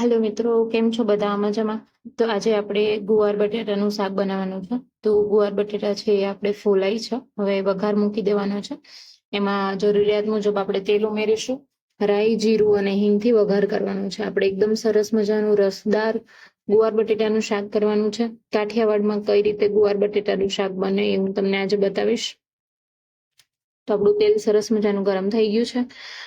Hello મિત્રો, કેમ છો બધા? મજામાં? તો આજે આપણે ગુવાર બટેટાનું શાક બનાવવાનું છે. તો ગુવાર બટેટા છે એ આપણે ફોલાઈ છે. હવે વઘાર મૂકી દેવાનો છે. એમાં જરૂરિયાત મુજબ આપણે તેલ ઉમેરીશું, રાઈ, જીરું અને હિંગથી વઘાર કરવાનું છે. આપણે એકદમ સરસ મજાનું રસદાર ગુવાર બટેટાનું શાક કરવાનું છે. કાઠિયાવાડમાં કઈ રીતે ગુવાર બટેટાનું શાક બને એ હું તમને આજે બતાવીશ. તો આપણું તેલ સરસ મજાનું ગરમ થઈ ગયું છે.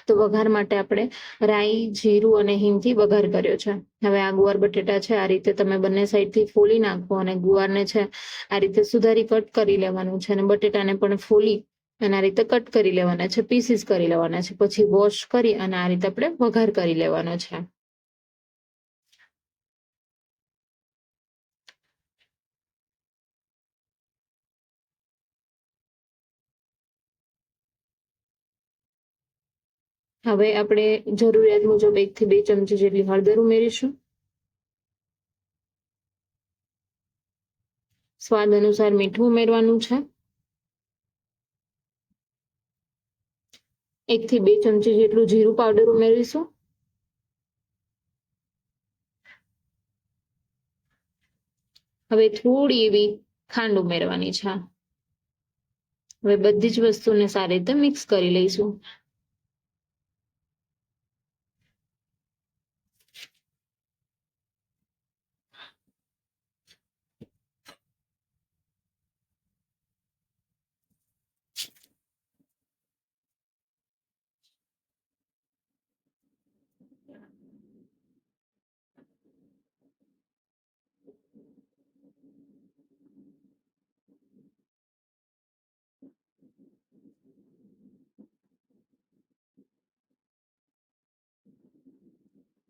તો વઘાર માટે આપણે રાઈ, જીરું અને હિંગથી વઘાર કર્યો છે. હવે આ ગુવાર બટેટા છે, આ રીતે તમે બંને સાઈડથી ફોલી નાખો અને ગુવારને છે, આ રીતે સુધારી કટ કરી લેવાનું છે અને બટેટાને પણ ફોલી અને આ રીતે કટ કરી લેવાના છે, પીસીસ કરી લેવાના છે. પછી વોશ કરી અને આ રીતે આપણે વઘાર કરી લેવાનો છે. હવે આપણે જરૂરિયાત મુજબ એક થી બે ચમચી જેટલી હળદર ઉમેરીશું. સ્વાદ અનુસાર મીઠું ઉમેરવાનું છે. એક થી બે ચમચી જેટલું જીરું પાવડર ઉમેરીશું. હવે થોડી એવી ખાંડ ઉમેરવાની છે. હવે બધી જ વસ્તુને સારી રીતે મિક્સ કરી લઈશું.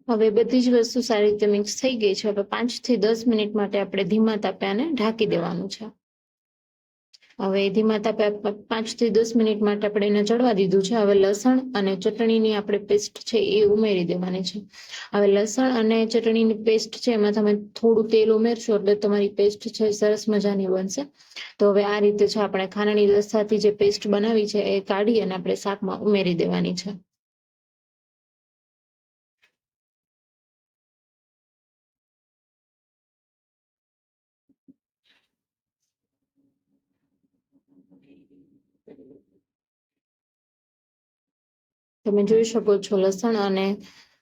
હવે બધી જ વસ્તુ સારી રીતે મિક્સ થઈ ગઈ છે. હવે પાંચથી દસ મિનિટ માટે આપણે ધીમા તાપે આને ઢાંકી દેવાનું છે. હવે ધીમા તાપે પાંચથી દસ મિનિટ માટે આપણે એને ચડવા દીધું છે. હવે લસણ અને ચટણીની આપણે પેસ્ટ છે એ ઉમેરી દેવાની છે. હવે લસણ અને ચટણીની પેસ્ટ છે, એમાં તમે થોડું તેલ ઉમેરશો એટલે તમારી પેસ્ટ છે સરસ મજાની બનશે. તો હવે આ રીતે છે આપણે ખાંડની દસ્તાથી જે પેસ્ટ બનાવી છે એ કાઢી અને આપણે શાકમાં ઉમેરી દેવાની છે. તમે જોઈ શકો છો લસણ અને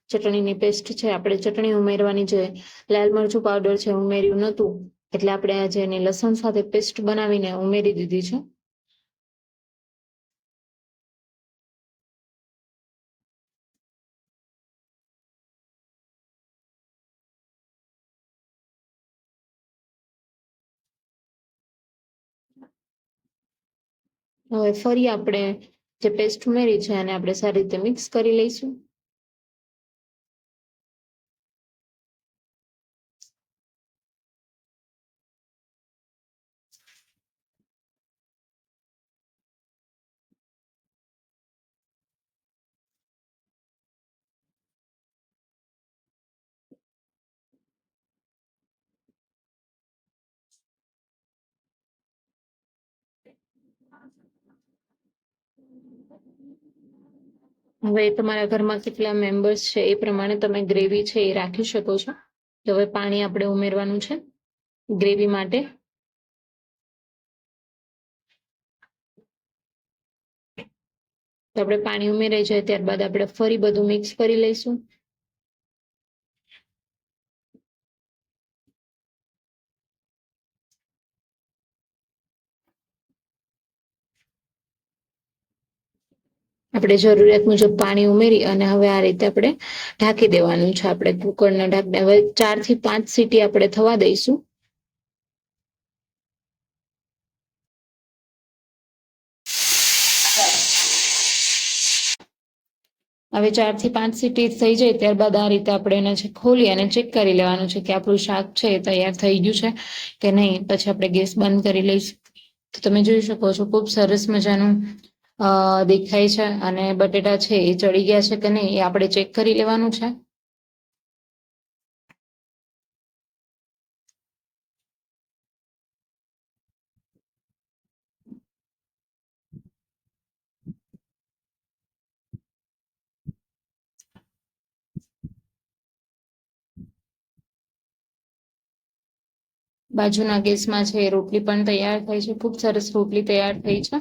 ચટણીની પેસ્ટ છે. આપણે ચટણી ઉમેરવાની છે લાલ મરચું પાવડર છે, ઉમેર્યું નહોતું એટલે આપણે આજે એની લસણ સાથે પેસ્ટ બનાવીને ઉમેરી દીધી છે. હવે ફરી આપણે જે પેસ્ટ ઉમેરી છે એને આપણે સારી રીતે મિક્સ કરી લઈશું. હવે તમારા ઘરમાં કેટલા મેમ્બર્સ છે એ પ્રમાણે તમે ગ્રેવી છે એ રાખી શકો છો. તો હવે પાણી આપણે ઉમેરવાનું છે ગ્રેવી માટે. તો આપણે પાણી ઉમેરાઈ જાય ત્યારબાદ આપણે ફરી બધું મિક્સ કરી લઈશું. આપણે જરૂરિયાત મુજબ પાણી ઉમેરી અને હવે આ રીતે આપણે ઢાંકી દેવાનું છે. આપણે કુકરના ઢાંકને હવે ચારથી પાંચ સીટી આપણે થવા દઈશું. હવે ચારથી પાંચ સીટી થઈ જાય ત્યારબાદ આ રીતે આપણે એને છે ખોલી અને ચેક કરી લેવાનું છે કે આપણું શાક છે એ તૈયાર થઈ ગયું છે કે નહીં. પછી આપણે ગેસ બંધ કરી લઈશું. તો તમે જોઈ શકો છો, ખૂબ સરસ મજાનું દેખાય છે અને બટેટા છે એ ચડી ગયા છે કે નહીં એ આપણે ચેક કરી લેવાનું છે. બાજુના ગેસમાં છે રોટલી પણ તૈયાર થઈ છે. ખૂબ સરસ રોટલી તૈયાર થઈ છે.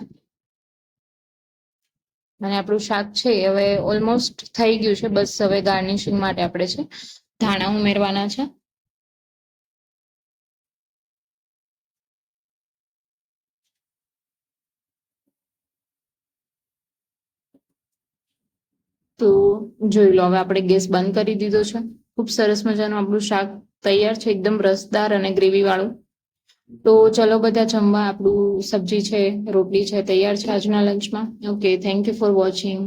અને આપણું શાક છે હવે ઓલમોસ્ટ થઈ ગયું છે. બસ હવે ગાર્નિશિંગ માટે આપણે છે ધાણા ઉમેરવાના છે. તો જોઈ લો, હવે આપણે ગેસ બંધ કરી દીધો છે. ખૂબ સરસ મજાનું આપણું શાક તૈયાર છે. એકદમ રસદાર અને ગ્રેવી વાળું તો ચલો બધા જમવા, આપણું સબ્જી છે, રોટલી છે, તૈયાર છે આજના લંચમાં okay thank you for watching